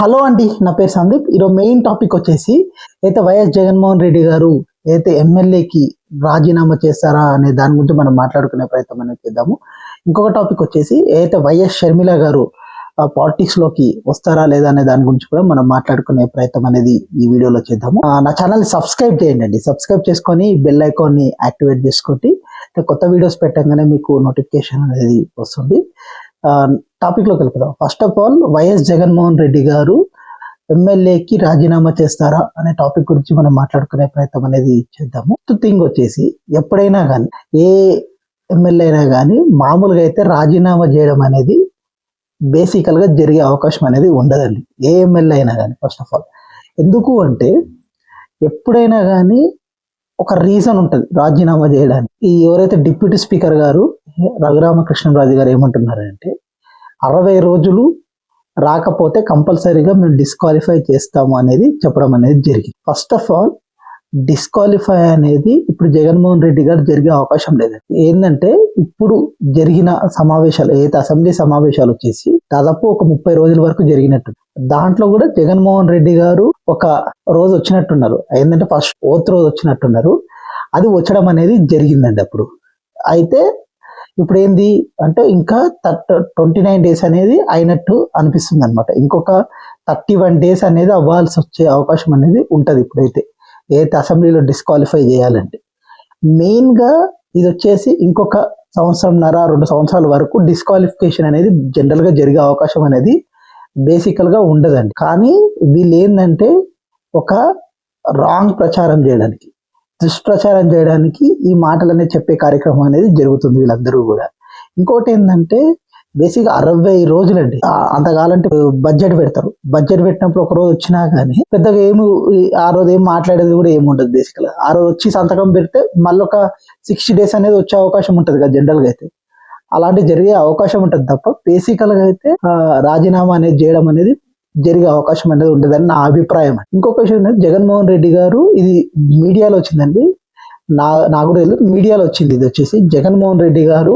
Hello అండి నా పేరు సందీప్. ఈరోజు మెయిన్ టాపిక్ వచ్చేసి అయితే వైఎస్ జగన్మోహన్ రెడ్డి గారు అయితే ఎమ్మెల్యేకి రాజీనామా చేస్తారా అనే దాని గురించి మనం మాట్లాడుకునే ప్రయత్నం అనేది చేద్దాము. ఇంకొక టాపిక్ వచ్చేసి అయితే వైఎస్ షర్మిల గారు పాలిటిక్స్లోకి వస్తారా లేదా అనే దాని గురించి కూడా మనం మాట్లాడుకునే ప్రయత్నం అనేది ఈ వీడియోలో చేద్దాము. ఆ, నా ఛానల్ సబ్స్క్రైబ్ చేయండి. అండి సబ్స్క్రైబ్ చేసుకొని బెల్ ఐకాన్ని యాక్టివేట్ చేసుకోండి. కొత్త వీడియోస్ పెట్టంగానే మీకు నోటిఫికేషన్ అనేది వస్తుంది. టాపిక్లోకి first of all YS Jaganmohan Reddy గారు ఎమ్మెల్యేకి రాజీనామా చేస్తారా అనే టాపిక్ గురించి మనం మాట్లాడుకునే ప్రయత్నం అనేది చేద్దాము. థింగ్ వచ్చేసి ఎప్పుడైనా కానీ ఏ ఎమ్మెల్యే అయినా కానీ మామూలుగా అయితే రాజీనామా చేయడం అనేది బేసికల్గా జరిగే అవకాశం అనేది ఉండదండి. ఏ ఎమ్మెల్యే అయినా కానీ ఫస్ట్ ఆఫ్ ఆల్ ఎందుకు అంటే ఎప్పుడైనా కానీ ఒక రీజన్ ఉంటుంది రాజీనామా చేయడానికి. ఈ ఎవరైతే డిప్యూటీ స్పీకర్ గారు రఘురామకృష్ణరాజు గారు ఏమంటున్నారంటే అరవై రోజులు రాకపోతే కంపల్సరీగా మేము డిస్క్వాలిఫై చేస్తాము అనేది చెప్పడం అనేది జరిగింది. ఫస్ట్ ఆఫ్ ఆల్ డిస్క్వాలిఫై అనేది ఇప్పుడు జగన్మోహన్ రెడ్డి గారు జరిగే అవకాశం లేదు. ఏంటంటే ఇప్పుడు జరిగిన సమావేశాలు ఏదైతే అసెంబ్లీ సమావేశాలు వచ్చేసి దాదాపు ఒక ముప్పై రోజుల వరకు జరిగినట్టు. దాంట్లో కూడా జగన్మోహన్ రెడ్డి గారు ఒక రోజు వచ్చినట్టున్నారు. ఏంటంటే ఫస్ట్ ఓత్ రోజు వచ్చినట్టున్నారు. అది వచ్చడం అనేది జరిగిందండి అప్పుడు. అయితే ఇప్పుడు ఏంది అంటే ఇంకా ట్వంటీ నైన్ డేస్ అనేది అయినట్టు అనిపిస్తుంది అనమాట ఇంకొక థర్టీ వన్ డేస్ అనేది అవ్వాల్సి వచ్చే అవకాశం అనేది ఉంటుంది ఇప్పుడైతే. ఏదైతే అసెంబ్లీలో డిస్క్వాలిఫై చేయాలంటే. మెయిన్గా ఇది వచ్చేసి ఇంకొక సంవత్సరంన్నర రెండు సంవత్సరాల వరకు డిస్క్వాలిఫికేషన్ అనేది జనరల్గా జరిగే అవకాశం అనేది బేసికల్గా ఉండదండి. కానీ వీళ్ళు ఏంటంటే ఒక రాంగ్ ప్రచారం చేయడానికి. దుష్ప్రచారం చేయడానికి ఈ మాటలనే చెప్పే కార్యక్రమం అనేది జరుగుతుంది వీళ్ళందరూ కూడా. ఇంకోటి ఏంటంటే బేసిక్ అరవై రోజులండి. అంతకాలంటే బడ్జెట్ పెడతారు. బడ్జెట్ పెట్టినప్పుడు ఒక రోజు వచ్చినా కానీ పెద్దగా ఏమి ఆ రోజు ఏం మాట్లాడేది కూడా ఏమి ఉండదు బేసికల్ ఆ రోజు వచ్చి సంతకం పెడితే మళ్ళీ ఒక సిక్స్టీ డేస్ అనేది వచ్చే అవకాశం ఉంటుంది కదా జనరల్గా అయితే. అలాంటి జరిగే అవకాశం ఉంటుంది తప్ప బేసికల్గా అయితే రాజీనామా అనేది చేయడం అనేది జరిగే అవకాశం అనేది ఉండదని నా అభిప్రాయం. ఇంకొక విషయం ఏంటంటే జగన్మోహన్ రెడ్డి గారు ఇది మీడియాలో వచ్చిందండి. నా నాకు కూడా తెలియదు మీడియాలో వచ్చింది ఇది వచ్చేసి. జగన్మోహన్ రెడ్డి గారు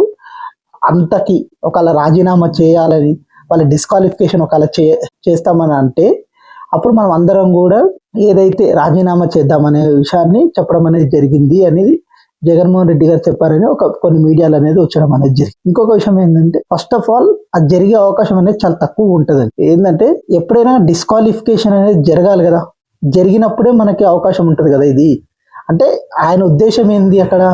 అంతకి ఒకవేళ రాజీనామా చేయాలని వాళ్ళ డిస్క్వాలిఫికేషన్ ఒకవేళ చే చేస్తామని అంటే అప్పుడు మనం అందరం కూడా ఏదైతే రాజీనామా చేద్దామనే విషయాన్ని చెప్పడం అనేది జరిగింది అనేది జగన్మోహన్ రెడ్డి గారు చెప్పారని ఒక కొన్ని మీడియాలు అనేది వచ్చడం అనేది జరిగింది. ఇంకొక విషయం ఏంటంటే ఫస్ట్ ఆఫ్ ఆల్ అది జరిగే అవకాశం అనేది చాలా తక్కువ ఉంటుందండి. ఏంటంటే ఎప్పుడైనా డిస్క్వాలిఫికేషన్ అనేది జరగాలి కదా. జరిగినప్పుడే మనకి అవకాశం ఉంటుంది కదా ఇది. అంటే ఆయన ఉద్దేశం ఏంది అక్కడ?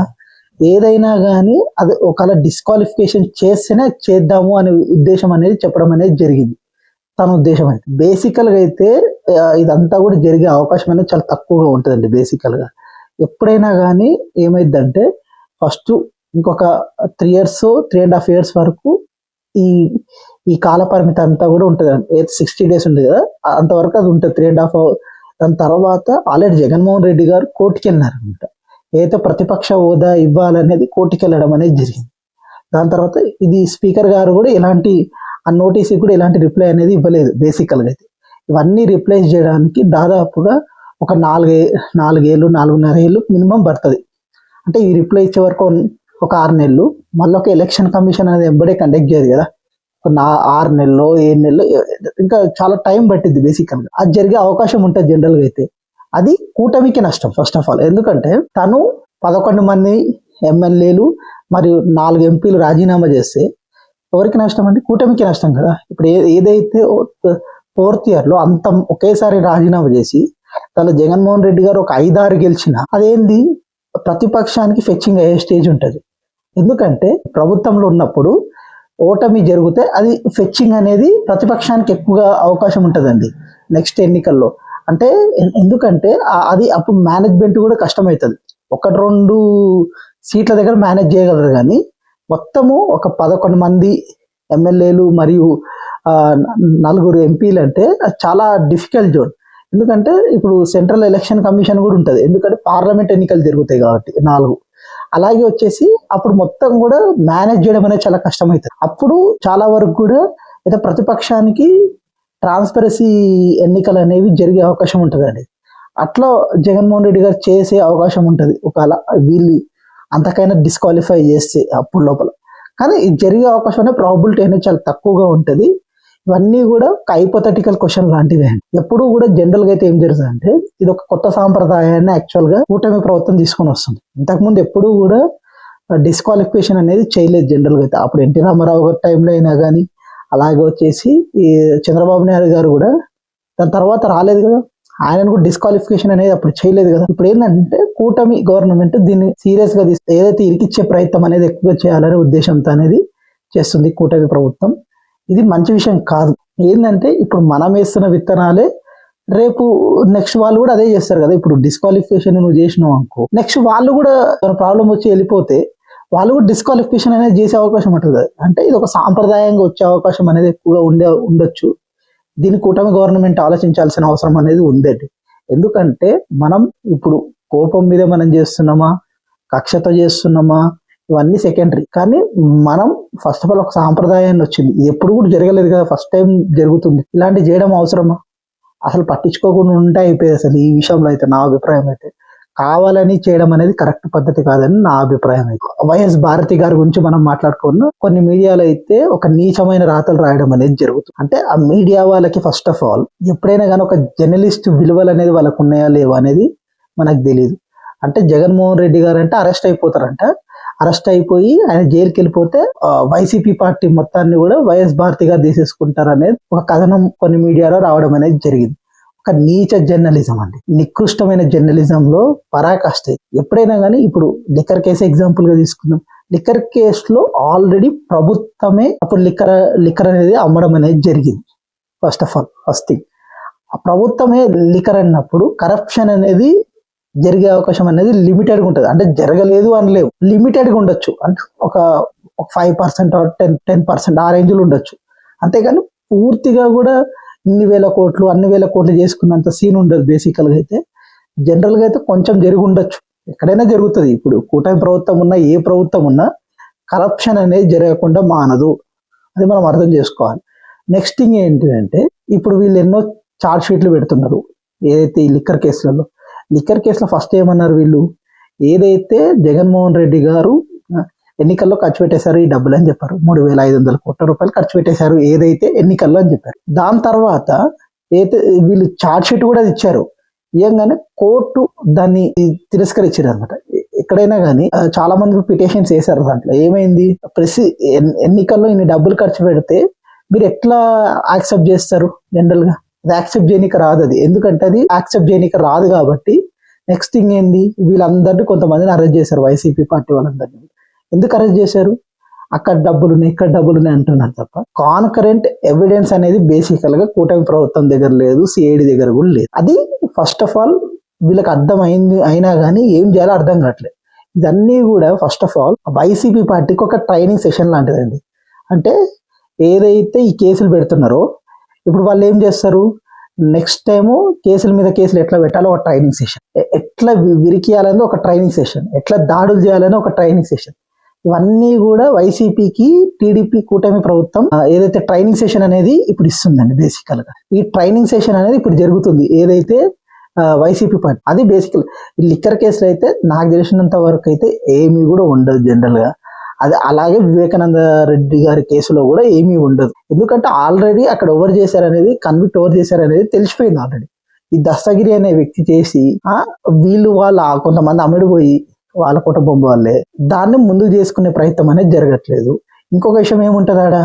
ఏదైనా కానీ అది ఒకవేళ డిస్క్వాలిఫికేషన్ చేస్తేనే చేద్దాము అనే ఉద్దేశం అనేది చెప్పడం అనేది జరిగింది. తన ఉద్దేశం అయితే. బేసికల్గా అయితే ఇదంతా కూడా జరిగే అవకాశం అనేది చాలా తక్కువగా ఉంటుందండి బేసికల్గా ఎప్పుడైనా కానీ ఏమైందంటే ఫస్ట్ ఇంకొక three years three and half years వరకు ఈ ఈ కాల పరిమితి అంతా కూడా ఉంటుంది. ఏదైతే సిక్స్టీ డేస్ ఉంది కదా అంతవరకు అది ఉంటుంది. త్రీ అండ్ హాఫ్ దాని తర్వాత ఆల్రెడీ జగన్మోహన్ రెడ్డి గారు కోర్టుకి వెళ్ళినారు అనమాట ఏదైతే ప్రతిపక్ష హోదా ఇవ్వాలనేది కోర్టుకి వెళ్ళడం అనేది జరిగింది. దాని తర్వాత ఇది స్పీకర్ గారు కూడా ఎలాంటి ఆ నోటీస్కి కూడా ఎలాంటి రిప్లై అనేది ఇవ్వలేదు బేసికల్గా అయితే. ఇవన్నీ రిప్లేస్ చేయడానికి దాదాపుగా ఒక నాలుగు నాలుగేళ్ళు నాలుగున్నర ఏళ్ళు మినిమం పడుతుంది. అంటే ఈ రిప్లై ఇచ్చే వరకు ఒక ఆరు నెలలు. మళ్ళీ ఒక ఎలక్షన్ కమిషన్ అనేది ఎంబడే కండక్ట్ చేయదు కదా. ఒక నా ఆరు నెలలు ఏడు నెలలు ఇంకా చాలా టైం పట్టింది బేసికల్గా. అది జరిగే అవకాశం ఉంటుంది జనరల్గా అయితే. అది కూటమికి నష్టం ఫస్ట్ ఆఫ్ ఆల్. ఎందుకంటే తను పదకొండు మంది ఎమ్మెల్యేలు మరియు నాలుగు ఎంపీలు రాజీనామా చేస్తే ఎవరికి నష్టం అంటే కూటమికి నష్టం కదా. ఇప్పుడు ఏ- ఏదైతే ఫోర్త్ ఇయర్లో అంత ఒకేసారి రాజీనామా చేసి తన జగన్మోహన్ రెడ్డి గారు ఒక ఐదారు గెలిచిన అదేంది? ప్రతిపక్షానికి ఫెచ్చింగ్ అయ్యే స్టేజ్ ఉంటుంది. ఎందుకంటే ప్రభుత్వంలో ఉన్నప్పుడు ఓటమి జరిగితే అది ఫెచ్చింగ్ అనేది ప్రతిపక్షానికి ఎక్కువగా అవకాశం ఉంటుందండి నెక్స్ట్ ఎన్నికల్లో. అంటే ఎందుకంటే అది అప్పుడు మేనేజ్మెంట్ కూడా కష్టమవుతుంది. ఒకటి రెండు సీట్ల దగ్గర మేనేజ్ చేయగలరు కానీ మొత్తము ఒక పదకొండు మంది ఎమ్మెల్యేలు మరియు నలుగురు ఎంపీలు అంటే అది చాలా డిఫికల్ట్ జోన్ ఎందుకంటే ఇప్పుడు సెంట్రల్ ఎలక్షన్ కమిషన్ కూడా ఉంటుంది. ఎందుకంటే పార్లమెంట్ ఎన్నికలు జరుగుతాయి కాబట్టి నాలుగు. అలాగే వచ్చేసి అప్పుడు మొత్తం కూడా మేనేజ్ చేయడం అనేది చాలా కష్టమవుతుంది అప్పుడు చాలా వరకు కూడా అయితే ప్రతిపక్షానికి ట్రాన్స్పరసీ ఎన్నికలు అనేవి జరిగే అవకాశం ఉంటుందండి. అట్లా జగన్మోహన్ రెడ్డి గారు చేసే అవకాశం ఉంటుంది. ఒకవేళ వీళ్ళు అంతకైనా డిస్క్వాలిఫై చేస్తే అప్పుడు లోపల. కానీ ఇది జరిగే అవకాశం అనేది ప్రాబిలిటీ అనేది చాలా తక్కువగా ఉంటుంది. ఇవన్నీ కూడా ఒక హైపోథటికల్ క్వశ్చన్ లాంటివే. ఎప్పుడు కూడా జనరల్గా అయితే ఏం జరుగుతుంది అంటే ఇది ఒక కొత్త సాంప్రదాయాన్ని యాక్చువల్గా కూటమి ప్రభుత్వం తీసుకొని వస్తుంది. ఇంతకుముందు ఎప్పుడు కూడా డిస్క్వాలిఫికేషన్ అనేది చేయలేదు జనరల్గా అయితే. అప్పుడు ఎన్టీ రామారావు గారి టైంలో అయినా కానీ అలాగే వచ్చేసి ఈ చంద్రబాబు నాయుడు గారు కూడా దాని తర్వాత రాలేదు కదా. ఆయన కూడా డిస్క్వాలిఫికేషన్ అనేది అప్పుడు చేయలేదు కదా. ఇప్పుడు ఏంటంటే కూటమి గవర్నమెంట్ దీన్ని సీరియస్గా తీస్తే ఏదైతే ఇరికిచ్చే ప్రయత్నం అనేది ఎక్కువగా చేయాలనే ఉద్దేశంతో అనేది చేస్తుంది కూటమి ప్రభుత్వం. ఇది మంచి విషయం కాదు. ఏంటంటే ఇప్పుడు మనం వేస్తున్న విత్తనాలే రేపు నెక్స్ట్ వాళ్ళు కూడా అదే చేస్తారు కదా. ఇప్పుడు డిస్క్వాలిఫికేషన్ నువ్వు చేసినావు అనుకో. నెక్స్ట్ వాళ్ళు కూడా ప్రాబ్లం వచ్చి వెళ్ళిపోతే వాళ్ళు కూడా డిస్క్వాలిఫికేషన్ అనేది చేసే అవకాశం ఉంటుంది అంటే ఇది ఒక సాంప్రదాయంగా వచ్చే అవకాశం అనేది ఎక్కువగా ఉండే ఉండొచ్చు. దీని కూటమి గవర్నమెంట్ ఆలోచించాల్సిన అవసరం అనేది ఉందండి ఎందుకంటే మనం ఇప్పుడు కోపం మీద మనం చేస్తున్నామా? కక్షతో చేస్తున్నామా? ఇవన్నీ సెకండరీ కానీ మనం ఫస్ట్ ఆఫ్ ఆల్ ఒక సాంప్రదాయాన్ని వచ్చింది. ఇది ఎప్పుడు కూడా జరగలేదు కదా ఫస్ట్ టైం జరుగుతుంది. ఇలాంటి చేయడం అవసరమా? అసలు పట్టించుకోకుండా ఉంటే అయిపోయింది అసలు ఈ విషయంలో అయితే నా అభిప్రాయం అయితే. కావాలని చేయడం అనేది కరెక్ట్ పద్ధతి కాదని నా అభిప్రాయం అయితే. వైఎస్ భారతి గారి గురించి మనం మాట్లాడుకున్న కొన్ని మీడియాలో అయితే ఒక నీచమైన రాతలు రాయడం అనేది జరుగుతుంది. అంటే ఆ మీడియా వాళ్ళకి ఫస్ట్ ఆఫ్ ఆల్ ఎప్పుడైనా కానీ ఒక జర్నలిస్ట్ విలువలు అనేది వాళ్ళకు ఉన్నాయా లేవా అనేది మనకు తెలియదు అంటే జగన్మోహన్ రెడ్డి గారు అంటే అరెస్ట్ అయిపోతారంట. అరెస్ట్ అయిపోయి ఆయన జైలుకి వెళ్ళిపోతే వైసీపీ పార్టీ మొత్తాన్ని కూడా వైఎస్ భారతి గారు తీసేసుకుంటారు అనేది ఒక కథనం కొన్ని మీడియాలో రావడం అనేది జరిగింది. ఒక నీచ జర్నలిజం అండి. నికృష్టమైన జర్నలిజం లో పరాకాష్ట ఎప్పుడైనా కానీ ఇప్పుడు లిక్కర్ కేసు ఎగ్జాంపుల్గా తీసుకుందాం. లిక్కర్ కేసులో ఆల్రెడీ ప్రభుత్వమే అప్పుడు లిక్కర్ లిక్కర్ అనేది అమ్మడం అనేది జరిగింది. First of all first thing. ప్రభుత్వమే లిక్కర్ అన్నప్పుడు కరప్షన్ అనేది జరిగే అవకాశం అనేది లిమిటెడ్గా ఉంటుంది. అంటే జరగలేదు అనలేవు. లిమిటెడ్గా ఉండొచ్చు. అంటే ఒక five percent ten ten percent ఆ రేంజ్లో ఉండొచ్చు. అంతేగాని పూర్తిగా కూడా ఇన్ని వేల కోట్లు అన్ని వేల కోట్లు చేసుకున్నంత సీన్ ఉండదు బేసికల్గా అయితే. జనరల్గా అయితే కొంచెం జరిగి ఉండొచ్చు. ఎక్కడైనా జరుగుతుంది. ఇప్పుడు కూటమి ప్రభుత్వం ఉన్నా ఏ ప్రభుత్వం ఉన్నా కరప్షన్ అనేది జరగకుండా మానదు. అది మనం అర్థం చేసుకోవాలి. నెక్స్ట్ థింగ్ ఏంటంటే ఇప్పుడు వీళ్ళు ఎన్నో చార్జ్ షీట్లు పెడుతున్నారు. ఏదైతే ఈ లిక్కర్ కేసులలో లిక్కర్ కేసులో ఫస్ట్ ఏమన్నారు వీళ్ళు? ఏదైతే జగన్మోహన్ రెడ్డి గారు ఎన్నికల్లో ఖర్చు పెట్టేశారు ఈ డబ్బులు అని చెప్పారు. మూడు వేల ఐదు వందల కోట్ల రూపాయలు ఖర్చు పెట్టేశారు ఏదైతే ఎన్నికల్లో అని చెప్పారు. దాని తర్వాత ఏదైతే వీళ్ళు చార్జ్ షీట్ కూడా ఇచ్చారు. ఇవ్వగానే కోర్టు దాన్ని తిరస్కరించారు అనమాట ఎక్కడైనా కానీ చాలా మంది పిటిషన్స్ వేశారు దాంట్లో. ఏమైంది? ప్రెసి ఎన్నికల్లో ఇన్ని డబ్బులు ఖర్చు పెడితే మీరు ఎట్లా యాక్సెప్ట్ చేస్తారు జనరల్గా? అది యాక్సెప్ట్ చేయనీకి రాదు అది. ఎందుకంటే అది యాక్సెప్ట్ చేయనీకి రాదు కాబట్టి నెక్స్ట్ థింగ్ ఏంది? వీళ్ళందరినీ కొంతమందిని అరెస్ట్ చేశారు వైసీపీ పార్టీ వాళ్ళందరినీ. ఎందుకు అరెస్ట్ చేశారు? అక్కడ డబ్బులు ఉన్నాయి ఇక్కడ డబ్బులు ఉన్నాయి అంటున్నారు తప్ప కాన్కరెంట్ ఎవిడెన్స్ అనేది బేసికల్గా కూటమి ప్రభుత్వం దగ్గర లేదు సిఐడి దగ్గర కూడా లేదు. అది ఫస్ట్ ఆఫ్ ఆల్ వీళ్ళకి అర్థం అయింది అయినా కానీ ఏం చేయాలో అర్థం కావట్లేదు. ఇదన్నీ కూడా ఫస్ట్ ఆఫ్ ఆల్ వైసీపీ పార్టీకి ఒక ట్రైనింగ్ సెషన్ లాంటిదండి. అంటే ఏదైతే ఈ కేసులు పెడుతున్నారో ఇప్పుడు వాళ్ళు ఏం చేస్తారు? నెక్స్ట్ టైము కేసుల మీద కేసులు ఎట్లా పెట్టాలో ఒక ట్రైనింగ్ సెషన్ ఎట్లా వి- విరికియాలని ఒక ట్రైనింగ్ సెషన్ ఎట్లా దాడులు చేయాలని ఒక ట్రైనింగ్ సెషన్ ఇవన్నీ కూడా వైసీపీకి టీడీపీ కూటమి ప్రభుత్వం ఏదైతే ట్రైనింగ్ సెషన్ అనేది ఇప్పుడు ఇస్తుందండి బేసికల్గా. ఈ ట్రైనింగ్ సెషన్ అనేది ఇప్పుడు జరుగుతుంది. ఏదైతే వైసీపీ పార్టీ అది బేసికల్ ఈ లిక్కర్ కేసులు అయితే నాకు తెలిసినంత వరకు అయితే ఏమీ కూడా ఉండదు జనరల్గా. అది అలాగే వివేకానంద రెడ్డి గారి కేసులో కూడా ఏమీ ఉండదు. ఎందుకంటే ఆల్రెడీ అక్కడ ఎవరు చేశారనేది కన్విక్ట్ ఎవరు చేశారనేది తెలిసిపోయింది ఆల్రెడీ. ఈ దస్తగిరి అనే వ్యక్తి చేసి వీళ్ళు వాళ్ళ కొంతమంది అమ్ముడుపోయి వాళ్ళ కుటుంబం వాళ్ళే. దాన్ని ముందుకు చేసుకునే ప్రయత్నం అనేది జరగట్లేదు. ఇంకొక విషయం ఏముంటది ఆడ?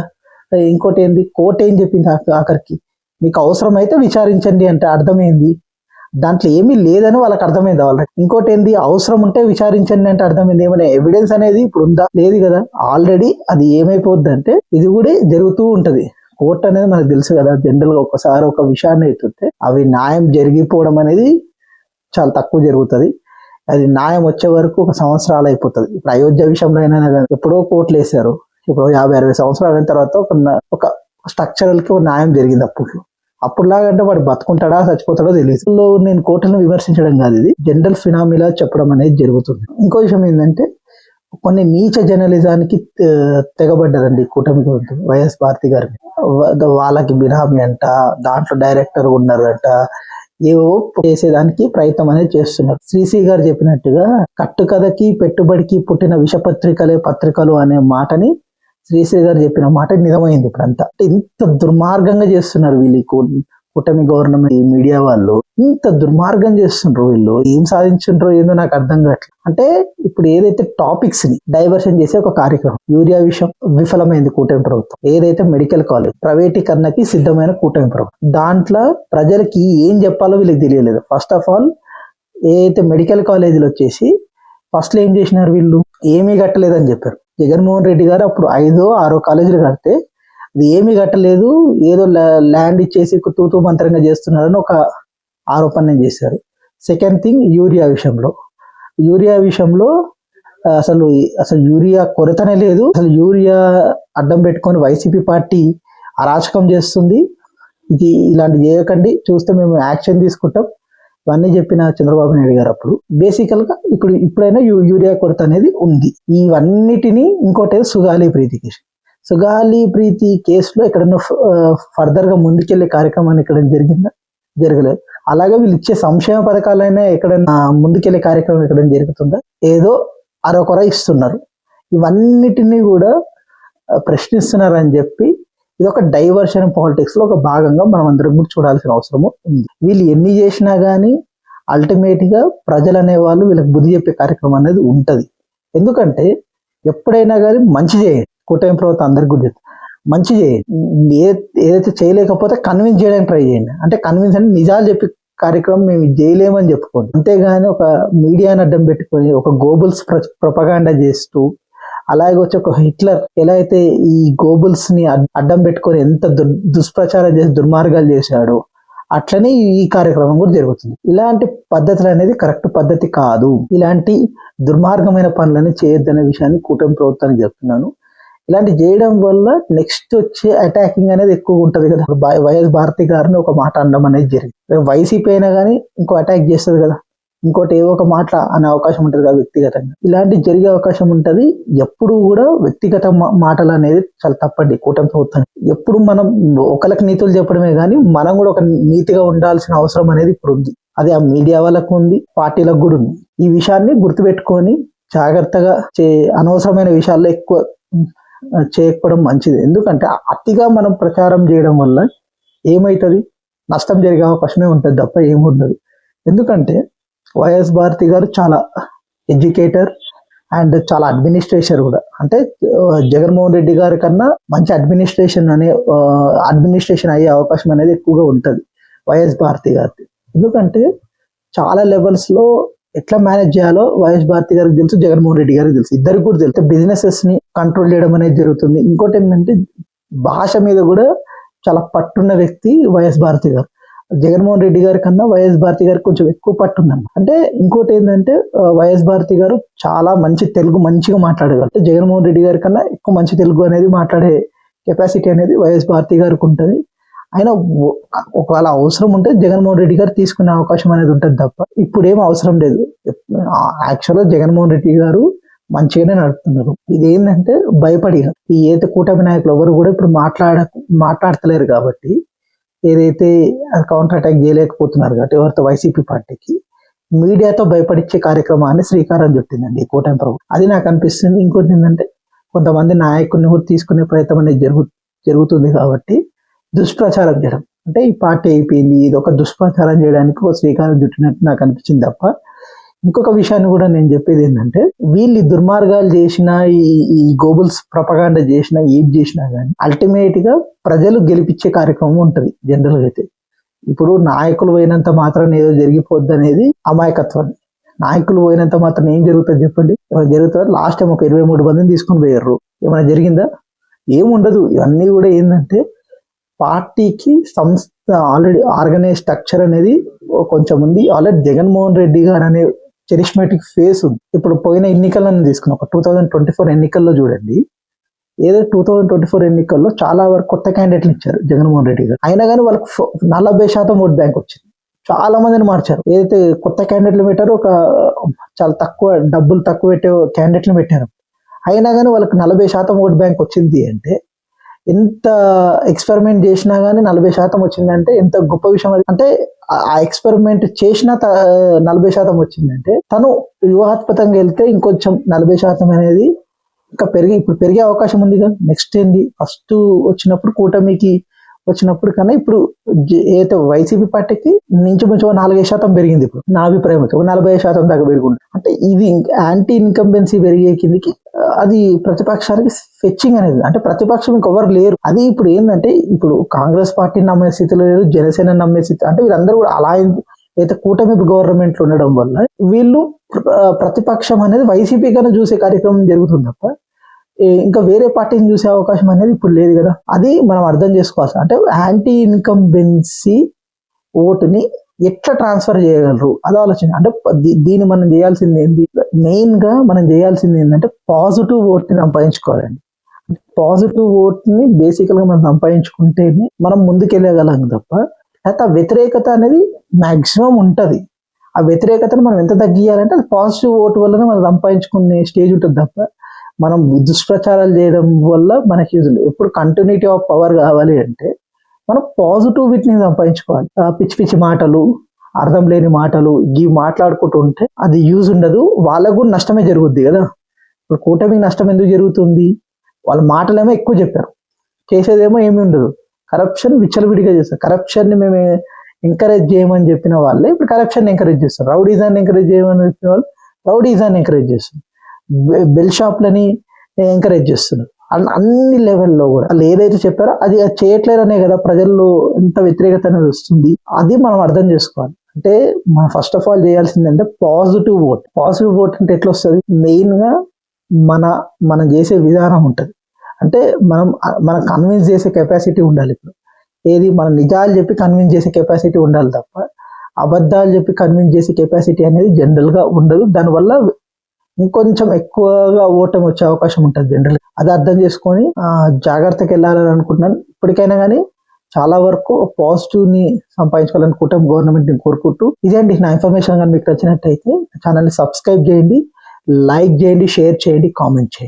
ఇంకోటి ఏంది? కోర్టు ఏం చెప్పింది ఆఖరికి? మీకు అవసరమైతే విచారించండి అంటే అర్థమైంది. దాంట్లో ఏమీ లేదని వాళ్ళకి అర్థమైంది వాళ్ళకి. ఇంకోటి ఏంది అవసరం ఉంటే విచారించండి అంటే అర్థమైంది. ఏమైనా ఎవిడెన్స్ అనేది ఇప్పుడు ఉందా? లేదు కదా. ఆల్రెడీ అది ఏమైపోద్ది అంటే ఇది కూడా జరుగుతూ ఉంటది. కోర్టు అనేది మనకు తెలుసు కదా జనరల్గా ఒకసారి ఒక విషయాన్ని ఎత్తుతే అవి న్యాయం జరిగిపోవడం అనేది చాలా తక్కువ జరుగుతుంది. అది న్యాయం వచ్చే వరకు ఒక సంవత్సరాలు అయిపోతుంది. ఇప్పుడు అయోధ్య విషయంలో అయినా ఎప్పుడో కోర్టులు వేశారు. ఇప్పుడు యాభై అరవై సంవత్సరాల అయిన తర్వాత ఒక స్ట్రక్చరల్కి ఒక ఒక న్యాయం జరిగింది అప్పుడు అప్పుడులాగంటే వాడు బతుకుంటాడా చచ్చిపోతాడో తెలియదు నేను కోర్టును విమర్శించడం కాదు ఇది. జనరల్ ఫినామిలా చెప్పడం అనేది జరుగుతుంది. ఇంకో విషయం ఏంటంటే కొన్ని నీచ జర్నలిజానికి తెగబడ్డారండి ఈ కూటమి వైఎస్ భారతి గారిని. వాళ్ళకి బినామీ అంట దాంట్లో డైరెక్టర్ ఉన్నారంట ఏవో చేసేదానికి ప్రయత్నం అనేది చేస్తున్నారు. శ్రీశ్రీ గారు చెప్పినట్టుగా కట్టుకథకి పెట్టుబడికి పుట్టిన విషపత్రికలే పత్రికలు అనే మాటని శ్రీశ్రీ గారు చెప్పిన మాట నిజమైంది ఇప్పుడంతా. అంటే ఇంత దుర్మార్గంగా చేస్తున్నారు వీళ్ళు కూటమి గవర్నమెంట్ ఈ మీడియా వాళ్ళు. ఇంత దుర్మార్గం చేస్తుండ్రు వీళ్ళు. ఏం సాధించుండ్రో ఏందో నాకు అర్థం కావట్లేదు అంటే ఇప్పుడు ఏదైతే టాపిక్స్ని డైవర్షన్ చేసే ఒక కార్యక్రమం యూరియా విషయం విఫలమైంది కూటమి ప్రభుత్వం. ఏదైతే మెడికల్ కాలేజ్ ప్రైవేటీకరణకి సిద్ధమైన కూటమి ప్రభుత్వం. దాంట్లో ప్రజలకి ఏం చెప్పాలో వీళ్ళకి తెలియలేదు. ఫస్ట్ ఆఫ్ ఆల్ ఏదైతే మెడికల్ కాలేజీలు వచ్చేసి ఫస్ట్లో ఏం చేసినారు వీళ్ళు? ఏమీ కట్టలేదని చెప్పారు. జగన్మోహన్ రెడ్డి గారు అప్పుడు ఐదో ఆరో కాలేజీలు కడితే అది ఏమీ కట్టలేదు ఏదో ల్యాండ్ ఇచ్చేసి తూతూ మంత్రంగా చేస్తున్నారని ఒక ఆరోపణ చేశారు. సెకండ్ థింగ్ యూరియా విషయంలో. యూరియా విషయంలో అసలు అసలు యూరియా కొరతనే లేదు. అసలు యూరియా అడ్డం పెట్టుకొని వైసీపీ పార్టీ అరాచకం చేస్తుంది. ఇది ఇలాంటి చేయకండి. చూస్తే మేము యాక్షన్ తీసుకుంటాం. ఇవన్నీ చెప్పిన చంద్రబాబు నాయుడు గారు అప్పుడు బేసికల్గా ఇప్పుడు ఇప్పుడైనా యూ- యూరియా కొరత అనేది ఉంది. ఇవన్నిటిని ఇంకోటి సుగాలి ప్రీతి కేసు. సుగాలి ప్రీతి కేసులో ఎక్కడన్నా ఫర్దర్గా ముందుకెళ్ళే కార్యక్రమాన్ని ఇక్కడ జరిగిందా? జరగలేదు. అలాగే వీళ్ళు ఇచ్చే సంక్షేమ పథకాలైనా ఎక్కడైనా ముందుకెళ్ళే కార్యక్రమం ఎక్కడైనా జరుగుతుందా? ఏదో అరొకర ఇస్తున్నారు. ఇవన్నిటినీ కూడా ప్రశ్నిస్తున్నారని చెప్పి ఇది ఒక డైవర్షన్ పాలిటిక్స్లో ఒక భాగంగా మనం అందరం కూడా చూడాల్సిన అవసరము ఉంది. వీళ్ళు ఎన్ని చేసినా కానీ అల్టిమేట్గా ప్రజలు అనేవాళ్ళు వీళ్ళకి బుద్ధి చెప్పే కార్యక్రమం అనేది ఉంటది. ఎందుకంటే ఎప్పుడైనా కానీ మంచి చేయండి. కూటమి ప్రభుత్వం అందరికి గుర్తు మంచి చేయండి. ఏ ఏదైతే చేయలేకపోతే కన్విన్స్ చేయడానికి ట్రై చేయండి. అంటే కన్విన్స్ అంటే నిజాలు చెప్పి కార్యక్రమం మేము చేయలేమని చెప్పుకోండి. అంతేగాని ఒక మీడియాని అడ్డం పెట్టుకొని ఒక గోబుల్స్ ప్రపగాండా చేస్తూ అలాగే వచ్చి ఒక హిట్లర్ ఎలా అయితే ఈ గోబుల్స్ని అడ్డం పెట్టుకొని ఎంత దుర్- దుష్ప్రచారం చేసి దుర్మార్గాలు చేశాడో అట్లనే ఈ- కార్యక్రమం కూడా జరుగుతుంది. ఇలాంటి పద్ధతులు అనేది కరెక్ట్ పద్ధతి కాదు. ఇలాంటి దుర్మార్గమైన పనులను చేయొద్దనే విషయాన్ని కూటమి ప్రభుత్వానికి చెప్తున్నాను. ఇలాంటి చేయడం వల్ల నెక్స్ట్ వచ్చే అటాకింగ్ అనేది ఎక్కువ ఉంటది కదా. వైఎస్ భారతి గారిని ఒక మాట అనడం అనేది జరిగింది. వైసీపీ అయినా కానీ ఇంకో అటాక్ చేస్తుంది కదా. ఇంకోటి ఏవో ఒక మాట అనే అవకాశం ఉంటుంది కదా వ్యక్తిగతంగా. ఇలాంటి జరిగే అవకాశం ఉంటుంది. ఎప్పుడు కూడా వ్యక్తిగత మా- మాటలు అనేది చాలా తప్పండి కూటమి ప్రభుత్వం. ఎప్పుడు మనం ఒకరికి నీతులు చెప్పడమే కానీ మనం కూడా ఒక నీతిగా ఉండాల్సిన అవసరం అనేది ఇప్పుడు ఉంది. అది ఆ మీడియా వాళ్ళకు ఉంది పార్టీలకు కూడా ఉంది. ఈ విషయాన్ని గుర్తుపెట్టుకొని జాగ్రత్తగా చే అనవసరమైన విషయాల్లో ఎక్కువ చేయకపోవడం మంచిది. ఎందుకంటే అతిగా మనం ప్రచారం చేయడం వల్ల ఏమవుతుంది నష్టం జరిగే అవకాశమే ఉంటుంది తప్ప ఏముండదు. ఎందుకంటే వైఎస్ భారతి గారు చాలా ఎడ్యుకేటర్ అండ్ చాలా అడ్మినిస్ట్రేషన్ కూడా. అంటే uh, జగన్మోహన్ రెడ్డి గారి కన్నా మంచి అడ్మినిస్ట్రేషన్ అనే uh, అడ్మినిస్ట్రేషన్ అయ్యే అవకాశం అనేది ఎక్కువగా ఉంటుంది వైఎస్ భారతి గారికి ఎందుకంటే చాలా లెవెల్స్లో ఎట్లా మేనేజ్ చేయాలో వైఎస్ భారతి గారికి తెలుసు జగన్మోహన్ రెడ్డి గారికి తెలుసు. ఇద్దరికి కూడా తెలుసు. బిజినెసెస్ని కంట్రోల్ చేయడం అనేది జరుగుతుంది. ఇంకోటి ఏంటంటే భాష మీద కూడా చాలా పట్టున్న వ్యక్తి వైఎస్ భారతి గారు. జగన్మోహన్ రెడ్డి గారి కన్నా వైఎస్ భారతి గారికి కొంచెం ఎక్కువ పట్టుందన్న అంటే ఇంకోటి ఏంటంటే వైఎస్ భారతి గారు చాలా మంచి తెలుగు మంచిగా మాట్లాడగలరు. అంటే జగన్మోహన్ రెడ్డి గారి కన్నా ఎక్కువ మంచి తెలుగు అనేది మాట్లాడే కెపాసిటీ అనేది వైఎస్ భారతి గారికి ఉంటుంది. ఆయన ఒకవేళ అవసరం ఉంటే జగన్మోహన్ రెడ్డి గారు తీసుకునే అవకాశం అనేది ఉంటుంది తప్ప ఇప్పుడు ఏం అవసరం లేదు. యాక్చువల్గా జగన్మోహన్ రెడ్డి గారు మంచిగానే నడుపుతున్నారు. ఇది ఏంటంటే భయపడి ఈ ఏత కూటమి నాయకులు ఎవరు కూడా ఇప్పుడు మాట్లాడ మాట్లాడతలేరు కాబట్టి ఏదైతే కౌంటర్ అటాక్ చేయలేకపోతున్నారు కాబట్టి ఎవరితో వైసీపీ పార్టీకి మీడియాతో భయపడిచ్చే కార్యక్రమాన్ని శ్రీకారం చుట్టిందండి ఈ కూటమి ప్రభుత్వం. అది నాకు అనిపిస్తుంది. ఇంకోటి ఏంటంటే కొంతమంది నాయకుడిని కూడా తీసుకునే ప్రయత్నం అనేది జరుగు జరుగుతుంది కాబట్టి దుష్ప్రచారం చేయడం. అంటే ఈ పార్టీ అయిపోయింది ఇది ఒక దుష్ప్రచారం చేయడానికి ఒక శ్రీకారం చుట్టినట్టు నాకు అనిపించింది తప్ప ఇంకొక విషయాన్ని కూడా నేను చెప్పేది ఏంటంటే వీళ్ళు దుర్మార్గాలు చేసిన ఈ గోబుల్స్ ప్రపగాండ చేసిన ఏం చేసినా కానీ అల్టిమేట్గా ప్రజలు గెలిపించే కార్యక్రమం ఉంటుంది జనరల్ అయితే. ఇప్పుడు నాయకులు పోయినంత మాత్రం ఏదో జరిగిపోద్ది అనేది అమాయకత్వం. నాయకులు పోయినంత మాత్రం ఏం జరుగుతుంది చెప్పండి? ఏమైనా జరుగుతుంది? లాస్ట్ టైం ఒక ఇరవై మూడు మందిని తీసుకొని పోయారు. ఏమైనా జరిగిందా? ఏముండదు ఇవన్నీ కూడా ఏంటంటే పార్టీకి సంస్థ ఆల్రెడీ ఆర్గనైజ్ స్ట్రక్చర్ అనేది కొంచెం ఉంది. ఆల్రెడీ జగన్మోహన్ రెడ్డి గారు అనే చరిష్మాటిక్ ఫేస్ ఉంది. ఇప్పుడు పోయిన ఎన్నికలను తీసుకున్న ఒక టూ థౌజండ్ ట్వంటీ ఫోర్ ఎన్నికల్లో చూడండి. ఏదో టూ థౌజండ్ ట్వంటీ ఫోర్ ఎన్నికల్లో చాలా వరకు కొత్త క్యాండిడేట్లు ఇచ్చారు జగన్మోహన్ రెడ్డి గారు. అయినా కానీ వాళ్ళకి నలభై శాతం ఓట్ బ్యాంక్ వచ్చింది. చాలా మందిని మార్చారు. ఏదైతే కొత్త క్యాండిడేట్లు పెట్టారో ఒక చాలా తక్కువ డబ్బులు తక్కువ పెట్టే క్యాండిడేట్లు పెట్టారు. అయినా కానీ వాళ్ళకి నలభై శాతం ఓట్ బ్యాంక్ వచ్చింది అంటే ఎంత ఎక్స్పెరిమెంట్ చేసినా కానీ నలభై శాతం వచ్చిందంటే ఎంత గొప్ప విషయం అది. అంటే ఆ- ఎక్స్పెరిమెంట్ చేసిన నలభై శాతం వచ్చిందంటే తను వ్యూహాత్మకంగా వెళ్తే ఇంకొంచెం నలభై శాతం అనేది ఇంకా పెరిగి ఇప్పుడు పెరిగే అవకాశం ఉంది కదా. నెక్స్ట్ ఏంది? ఫస్ట్ వచ్చినప్పుడు కూటమికి వచ్చినప్పుడు కన్నా ఇప్పుడు జ- ఏదైతే వైసీపీ పార్టీకి నుంచి కొంచెం నాలుగైదు శాతం పెరిగింది ఇప్పుడు. నా అభిప్రాయం వచ్చి ఒక నలభై శాతం దాకా పెరుగుంది అంటే ఇది యాంటీ ఇన్కంబెన్సీ పెరిగే కిందికి అది ప్రతిపక్షానికి ఫెచ్చింగ్ అనేది. అంటే ప్రతిపక్షం ఇంకెవరు లేరు. అది ఇప్పుడు ఏంటంటే ఇప్పుడు కాంగ్రెస్ పార్టీని నమ్మే స్థితిలో లేరు జనసేన నమ్మే స్థితి. అంటే వీళ్ళందరూ కూడా అలా అయితే కూటమి గవర్నమెంట్ ఉండడం వల్ల వీళ్ళు ప్రతిపక్షం అనేది వైసీపీ కన్నా చూసే కార్యక్రమం జరుగుతుంది తప్ప ఇంకా వేరే పార్టీని చూసే అవకాశం అనేది ఇప్పుడు లేదు కదా. అది మనం అర్థం చేసుకోవాల్సి అంటే యాంటీ ఇన్కంబెన్సీ ఓటుని ఎట్లా ట్రాన్స్ఫర్ చేయగలరు? అది ఆలోచన. అంటే దీ- దీన్ని మనం చేయాల్సింది ఏంటి మెయిన్గా మనం చేయాల్సింది ఏంటంటే పాజిటివ్ ఓట్ని సంపాదించుకోవాలండి. పాజిటివ్ ఓట్ని బేసికల్గా మనం సంపాదించుకుంటేనే మనం ముందుకెళ్ళగలం తప్ప అయితే ఆ వ్యతిరేకత అనేది మాక్సిమం ఉంటుంది. ఆ వ్యతిరేకతను మనం ఎంత తగ్గియాలంటే అది పాజిటివ్ ఓటు వల్లనే మనం సంపాదించుకునే స్టేజ్ ఉంటుంది తప్ప మనం దుష్ప్రచారాలు చేయడం వల్ల మనకి యూజ్ లేదు. ఎప్పుడు కంటిన్యూటీ ఆఫ్ పవర్ కావాలి అంటే మనం పాజిటివ్ సంపాదించుకోవాలి. పిచ్చి పిచ్చి మాటలు అర్థం లేని మాటలు ఇవి మాట్లాడుకుంటూ ఉంటే అది యూజ్ ఉండదు. వాళ్ళకు కూడా నష్టమే జరుగుద్ది కదా. ఇప్పుడు కూటమికి నష్టం ఎందుకు జరుగుతుంది? వాళ్ళ మాటలేమో ఎక్కువ చెప్పారు. చేసేదేమో ఏమీ ఉండదు. కరప్షన్ విచ్చలవిడిగా చేస్తారు. కరప్షన్ని మేము ఎంకరేజ్ చేయమని చెప్పిన వాళ్ళే ఇప్పుడు కరప్షన్ ఎంకరేజ్ చేస్తారు. రౌడీజాన్ని ఎంకరేజ్ చేయమని చెప్పిన వాళ్ళు రౌడీజాన్ని ఎంకరేజ్ చేస్తారు. బెల్ షాప్లని ఎంకరేజ్ చేస్తున్నారు. అన్ని లెవెల్లో కూడా. వాళ్ళు ఏదైతే చెప్పారో అది అది చేయట్లేరనే కదా ప్రజల్లో ఎంత వ్యతిరేకత అనేది వస్తుంది. అది మనం అర్థం చేసుకోవాలి. అంటే మనం ఫస్ట్ ఆఫ్ ఆల్ చేయాల్సింది అంటే పాజిటివ్ ఓట్ పాజిటివ్ ఓట్ అంటే ఎట్లా వస్తుంది? మెయిన్గా మన మనం చేసే విధానం ఉంటుంది. అంటే మనం మనం కన్విన్స్ చేసే కెపాసిటీ ఉండాలి ఇప్పుడు. ఏది? మన నిజాలు చెప్పి కన్విన్స్ చేసే కెపాసిటీ ఉండాలి తప్ప అబద్ధాలు చెప్పి కన్విన్స్ చేసే కెపాసిటీ అనేది జనరల్గా ఉండదు. దానివల్ల ఇంకొంచెం ఎక్కువగా ఓటమి వచ్చే అవకాశం ఉంటుంది జనరల్ అది అర్థం చేసుకొని జాగ్రత్తకి వెళ్ళాలని అనుకుంటున్నాను. ఇప్పటికైనా కానీ చాలా వరకు పాజిటివ్ని సంపాదించుకోవాలనుకుంటాం గవర్నమెంట్ని కోరుకుంటూ ఇదే ఇదేంటి నా ఇన్ఫర్మేషన్ కానీ మీకు నచ్చినట్టయితే ఛానల్ని సబ్స్క్రైబ్ చేయండి లైక్ చేయండి షేర్ చేయండి కామెంట్ చేయండి.